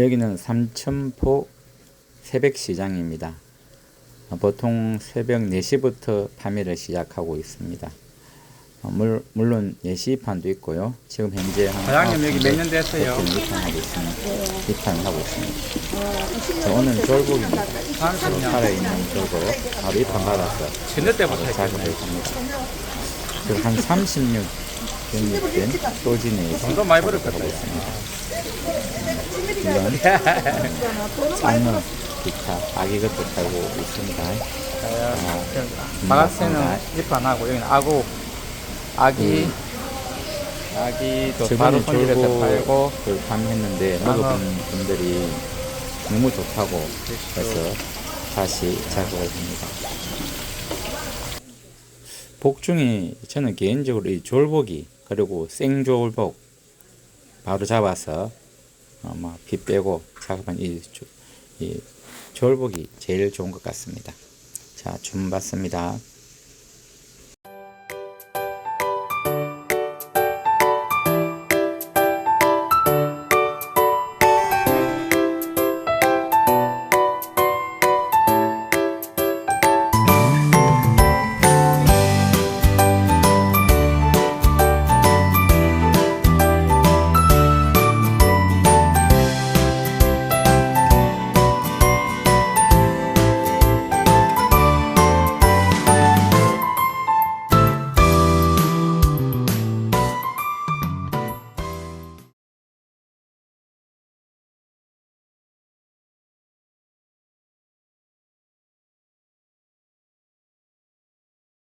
여기는 삼천포 새벽시장입니다. 어, 보통 새벽 4시부터 판매를 시작하고 있습니다. 어, 물, 물론 예시판도 있고요. 지금 현재 한 사장님 여기 몇 년 됐어요? 입판하고 있습니다. 입판하고 있습니다. 자, 오늘 졸복입니다. 30년. 살아있는 졸복. 바로 입판 받아서 전혀 때부터. 합니다. 그리고 한 36, 된 소진에 돈도 많이 벌었겠다. 야. 물론 장어, 기타, 아기 것도 팔고 있습니다. 바가스는 입판하고 여기는 아구. 아기. 아기도 바로 저번에 손질해서 팔고. 판매했는데 장어. 먹어본 분들이 너무 좋다고 해서 다시 작업을 합니다. 복 중에 저는 개인적으로 이 졸복이 그리고 생졸복 바로 잡아서 어, 뭐피 빼고 작업한 이, 조- 이 졸복이 제일 좋은 것 같습니다. 자, 줌 받습니다.